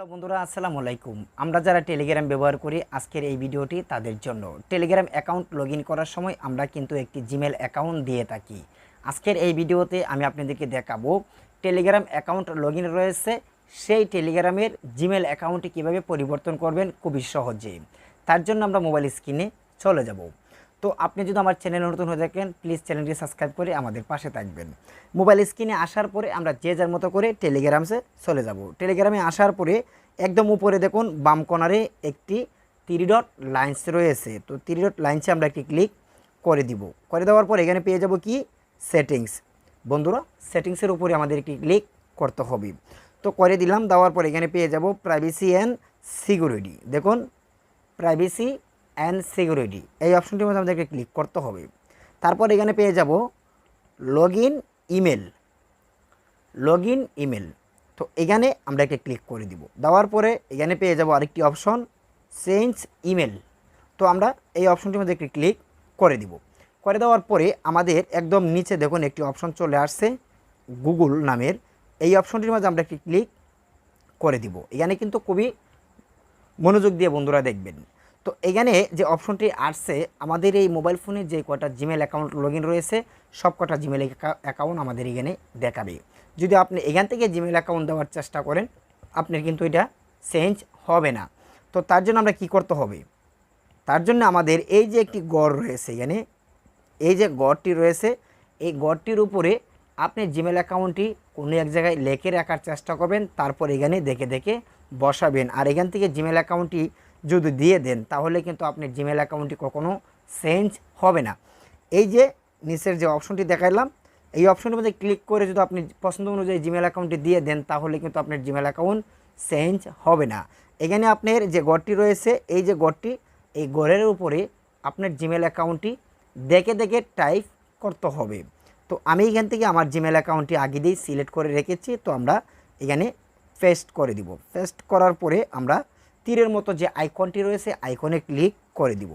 Hello বন্ধুরা, আসসালামু আলাইকুম। আমরা যারা টেলিগ্রাম ব্যবহার করি, আজকের এই ভিডিওটি তাদের জন্য। টেলিগ্রাম অ্যাকাউন্ট লগ করার সময় আমরা কিন্তু একটি জিমেল অ্যাকাউন্ট দিয়ে থাকি। আজকের এই ভিডিওতে আমি আপনাদেরকে দেখাবো টেলিগ্রাম অ্যাকাউন্ট লগ রয়েছে। সেই টেলিগ্রামের জিমেল অ্যাকাউন্টটি কীভাবে পরিবর্তন করবেন? খুবই সহজে। তার জন্য আমরা মোবাইল স্ক্রিনে চলে যাব। তো আপনি যদি আমার চ্যানেল নতুন হয়ে থাকেন প্লিজ চ্যানেলটি সাবস্ক্রাইব করে আমাদের পাশে থাকবেন। মোবাইল স্ক্রিনে আসার পরে আমরা যে যার মতো করে টেলিগ্রামসে চলে যাব। টেলিগ্রামে আসার পরে একদম উপরে দেখুন, বাম কর্নারে একটি থ্রি ডট লাইন্স রয়েছে। তো থ্রি ডট লাইন্সে আমরা একটি ক্লিক করে দিব। করে দেওয়ার পর এখানে পেয়ে যাব কি? সেটিংস বন্ধুরা সেটিংসের উপরে আমাদের একটি ক্লিক করতে হবে। তো করে দিলাম, দেওয়ার পর এখানে পেয়ে যাব প্রাইভেসি অ্যান্ড সিকিউরিটি দেখুন প্রাইভেসি অ্যান্ড সিকিউরিটি এই অপশনটির মধ্যে আমাদেরকে ক্লিক করতে হবে। তারপর এখানে পেয়ে যাব log in email log in email তো এখানে আমরা একটা ক্লিক করে দিব। দেওয়ার পরে এখানে পেয়ে যাব আরেকটি অপশন চেঞ্জ ইমেল তো আমরা এই অপশনটির মধ্যে ক্লিক করে দিব। করে দেওয়ার পরে আমাদের একদম নিচে দেখুন একটি অপশন চলে আসছে গুগল নামের। এই অপশনটির মধ্যে আমরা একটি ক্লিক করে দিব। এখানে কিন্তু খুবই মনোযোগ দিয়ে বন্ধুরা দেখবেন। তো এখানে যে অপশনটি আসছে, আমাদের এই মোবাইল ফোনে যে কটা জিমেল অ্যাকাউন্ট লগ রয়েছে, সব কটা জিমেল অ্যাকাউন্ট আমাদের এখানে দেখাবে। যদি আপনি এখান থেকে জিমেল অ্যাকাউন্ট দেওয়ার চেষ্টা করেন, আপনার কিন্তু এটা চেঞ্জ হবে না। তো তার জন্য আমরা কি করতে হবে? তার জন্য আমাদের এই যে একটি গড় রয়েছে এখানে, এই যে গড়টি রয়েছে, এই গড়টির উপরে আপনি জিমেল অ্যাকাউন্টটি কোনো এক জায়গায় লেখে রাখার চেষ্টা করবেন, তারপর এখানে দেখে দেখে বসাবেন। আর এখান থেকে জিমেল অ্যাকাউন্টটি যদি দিয়ে দেন, তাহলে কিন্তু আপনার জিমেল অ্যাকাউন্টটি কখনো চেঞ্জ হবে না। এই যে নিচের যে অপশনটি দেখাইলাম, এই অপশনের মধ্যে ক্লিক করে যদি আপনি পছন্দ অনুযায়ী জিমেল অ্যাকাউন্টটি দিয়ে দেন, তাহলে কিন্তু আপনার জিমেল অ্যাকাউন্ট চেঞ্জ হবে না। এখানে আপনার যে গড়টি রয়েছে, এই যে গড়টি, এই গড়ের উপরে আপনার জিমেল অ্যাকাউন্টটি দেখে দেখে টাইপ করতে হবে। তো আমি এখান থেকে আমার জিমেল অ্যাকাউন্টটি আগে দিয়েই সিলেক্ট করে রেখেছি, তো আমরা এখানে পেস্ট করে দিব। পেস্ট করার পরে আমরা তীরের মতো যে আইকনটি রয়েছে আইকনে ক্লিক করে দিব।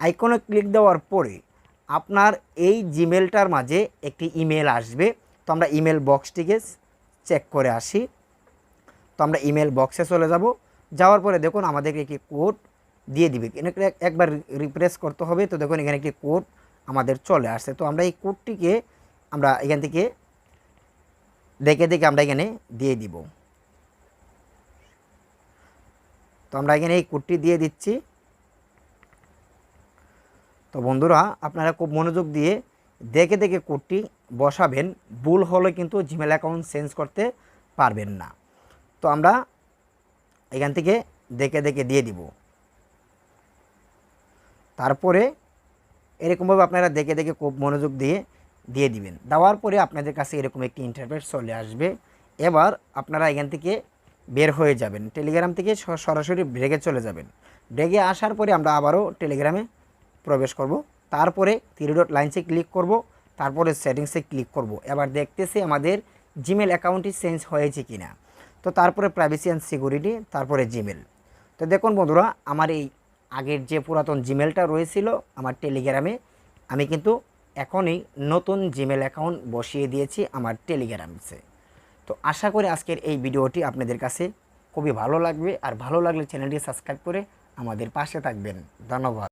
আইকনে ক্লিক দেওয়ার পরে আপনার এই জিমেলটার মাঝে একটি ইমেল আসবে। তো আমরা ইমেল বক্সটিকে চেক করে আসি। তো আমরা ইমেল বক্সে চলে যাব। যাওয়ার পরে দেখুন আমাদেরকে একটি কোড দিয়ে দিবে। একবার রিপ্রেস করতে হবে। তো দেখুন এখানে একটি কোড আমাদের চলে আসছে। তো আমরা এই কোডটিকে আমরা এখান থেকে দেখে দেখে আমরা এখানে দিয়ে দিব। তো আমরা এখানে এই কোডটি দিয়ে দিচ্ছি। তো বন্ধুরা, আপনারা খুব মনোযোগ দিয়ে দেখে দেখে কোডটি বসাবেন। ভুল হলে কিন্তু জিমেল অ্যাকাউন্ট চেঞ্জ করতে পারবেন না। তো আমরা এখান থেকে দেখে দেখে দিয়ে দিব। তারপরে এরকমভাবে আপনারা দেখে দেখে খুব মনোযোগ দিয়ে দিয়ে দিবেন। দেওয়ার পরে আপনাদের কাছে এরকম একটি ইন্টারফেস চলে আসবে। এবার আপনারা এখান থেকে বের হয়ে যাবেন। টেলিগ্রাম থেকে সরাসরি ব্রেকে চলে যাবেন। ব্রেকে আসার পরে আমরা আবারও টেলিগ্রামে প্রবেশ করব। তারপরে থ্রি ডট লাইনসে ক্লিক করব। তারপরে সেটিংসে ক্লিক করব। এবার দেখতেছি আমাদের জিমেল অ্যাকাউন্টটি চেঞ্জ হয়েছে কি না তো তারপরে প্রাইভেসি অ্যান্ড সিকিউরিটি তারপরে জিমেল তো দেখুন বন্ধুরা, আমার এই আগের যে পুরাতন জিমেলটা রয়েছিল, আমার টেলিগ্রামে আমি কিন্তু এখনই নতুন জিমেল অ্যাকাউন্ট বসিয়ে দিয়েছি আমার টেলিগ্রামসে। তো আশা করি আজকের এই ভিডিওটি আপনাদের কাছে খুবই ভালো লাগবে। আর ভালো লাগলে চ্যানেলটি সাবস্ক্রাইব করে আমাদের পাশে থাকবেন। ধন্যবাদ।